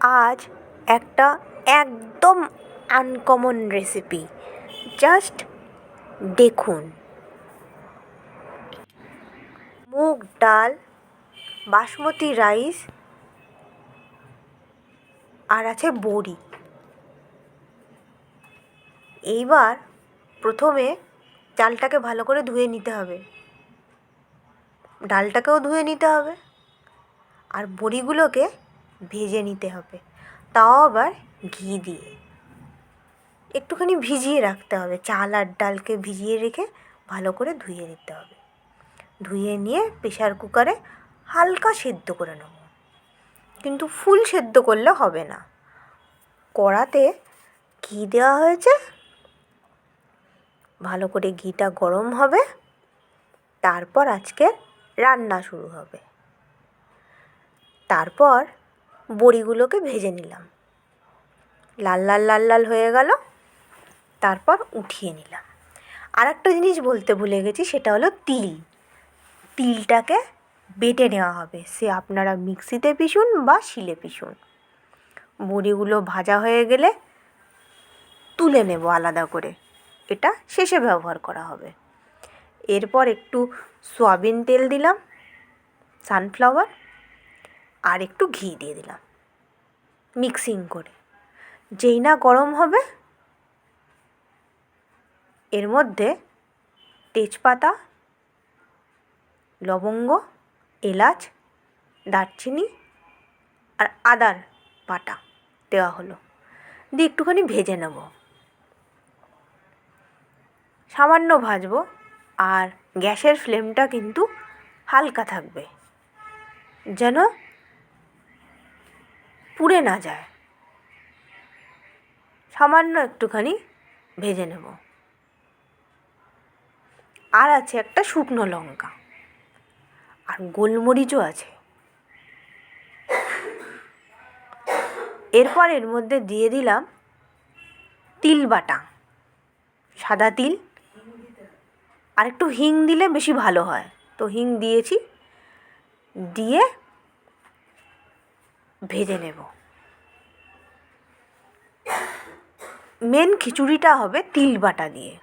আজ একটা একদম আনকমন রেসিপি জাস্ট দেখুন। মুগ ডাল, বাসমতি রাইস আর আছে বড়ি। এইবার প্রথমে চালটাকে ভালো করে ধুয়ে নিতে হবে। ডালটাকেও ধুয়ে নিতে হবে। আর বড়িগুলোকে ভেজে নিতে হবে। তাও আবার ঘি দিয়ে। একটুখানি ভিজিয়ে রাখতে হবে। চাল আর ডালকে ভিজিয়ে রেখে ভালো করে ধুয়ে নিতে হবে। ধুয়ে নিয়ে প্রেশার কুকারে হালকা সেদ্ধ করে নেব। কিন্তু ফুল সেদ্ধ করলে হবে না। কড়াতে ঘি দেওয়া হয়েছে। ভালো করে ঘিটা গরম হবে। তারপর আজকে রান্না শুরু হবে। তারপর বড়িগুলোকে ভেজে নিলাম। লাল লাল লাল লাল হয়ে গেল। তারপর উঠিয়ে নিলাম। আর একটা জিনিস বলতে ভুলে গেছি, সেটা হলো তিল। তিলটাকে বেটে নেওয়া হবে। সে আপনারা মিক্সিতে পিষুন বা শিলে পিষুন। বড়িগুলো ভাজা হয়ে গেলে তুলে নেব আলাদা করে। এটা শেষে ব্যবহার করা হবে। এরপর একটু সয়াবিন তেল দিলাম, সানফ্লাওয়ার, আর একটু ঘি দিয়ে দিলাম। মিক্সিং করে। যেই না গরম হবে, এর মধ্যে তেজপাতা, লবঙ্গ, এলাচ, দারচিনি আর আদার বাটা দেওয়া হলো। দিয়ে একটুখানি ভেজে নেব। সামান্য ভাজবো আর গ্যাসের ফ্লেমটা কিন্তু হালকা থাকবে। যেন পুড়ে না যায়। সামান্য একটুখানি ভেজে নেব। আর আছে একটা শুকনো লঙ্কা। আর গোলমরিচও আছে। এরপর এর মধ্যে দিয়ে দিলাম তিল বাটা। সাদা তিল। আর একটু হিং দিলে বেশি ভালো হয়। তো হিং দিয়েছি। দিয়ে ভেজে নেব। মেন খিচুড়িটা হবে তিল বাটা দিয়ে।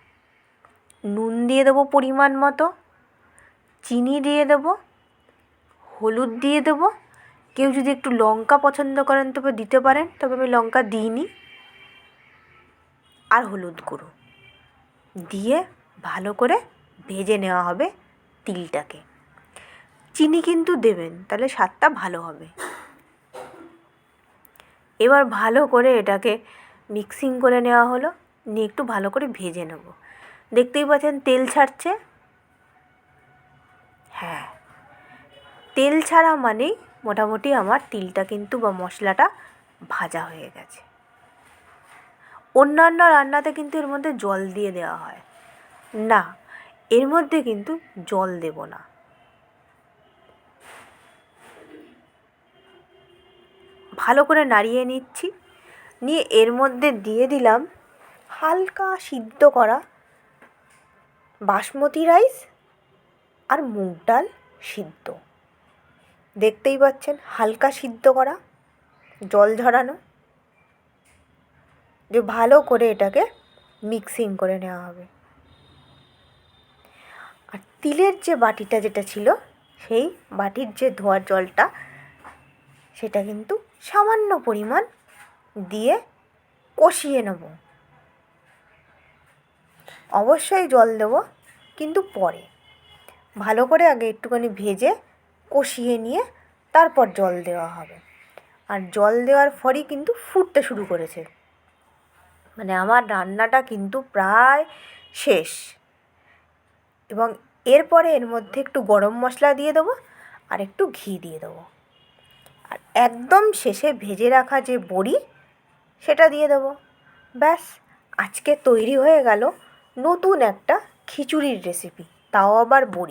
নুন দিয়ে দেবো পরিমাণ মতো, চিনি দিয়ে দেবো, হলুদ দিয়ে দেবো। কেউ যদি একটু লঙ্কা পছন্দ করেন তবে দিতে পারেন, তবে আমি লঙ্কা দিইনি। আর হলুদ গুঁড়ো দিয়ে ভালো করে ভেজে নেওয়া হবে তিলটাকে। চিনি কিন্তু দেবেন, তাহলে স্বাদটা ভালো হবে। এবার ভালো করে এটাকে মিক্সিং করে নেওয়া হলো। নিয়ে একটু ভালো করে ভেজে নেব। দেখতেই পাচ্ছেন তেল ছাড়ছে। হ্যাঁ তেল ছাড়া মানেই মোটামুটি আমার তিলটা কিন্তু বা মশলাটা ভাজা হয়ে গেছে। অন্যান্য রান্নাতে কিন্তু এর মধ্যে জল দিয়ে দেওয়া হয়। না, এর মধ্যে কিন্তু জল দেব না। ভালো করে নাড়িয়ে নিচ্ছি। নিয়ে এর মধ্যে দিয়ে দিলাম হালকা সিদ্ধ করা বাসমতি রাইস আর মুগ ডাল সিদ্ধ। দেখতেই পাচ্ছেন হালকা সিদ্ধ করা, জল ঝরানো। যে ভালো করে এটাকে মিক্সিং করে নেওয়া হবে। আর তিলের যে বাটিটা যেটা ছিল, সেই বাটির যে ধোয়ার জলটা, সেটা কিন্তু সামান্য পরিমাণ দিয়ে কষিয়ে নেব। অবশ্যই জল দেবো, কিন্তু পরে। ভালো করে আগে একটুখানি ভেজে কষিয়ে নিয়ে তারপর জল দেওয়া হবে। আর জল দেওয়ার পরই কিন্তু ফুটতে শুরু করেছে। মানে আমার রান্নাটা কিন্তু প্রায় শেষ। এবং এরপরে এর মধ্যে একটু গরম মশলা দিয়ে দেবো আর একটু ঘি দিয়ে দেবো। আর একদম শেষে ভেজে রাখা যে বড়ি, সেটা দিয়ে দেবো। ব্যাস, আজকে তৈরি হয়ে গেল নতুন একটা খিচুড়ির রেসিপি তাও আবার বড়ি।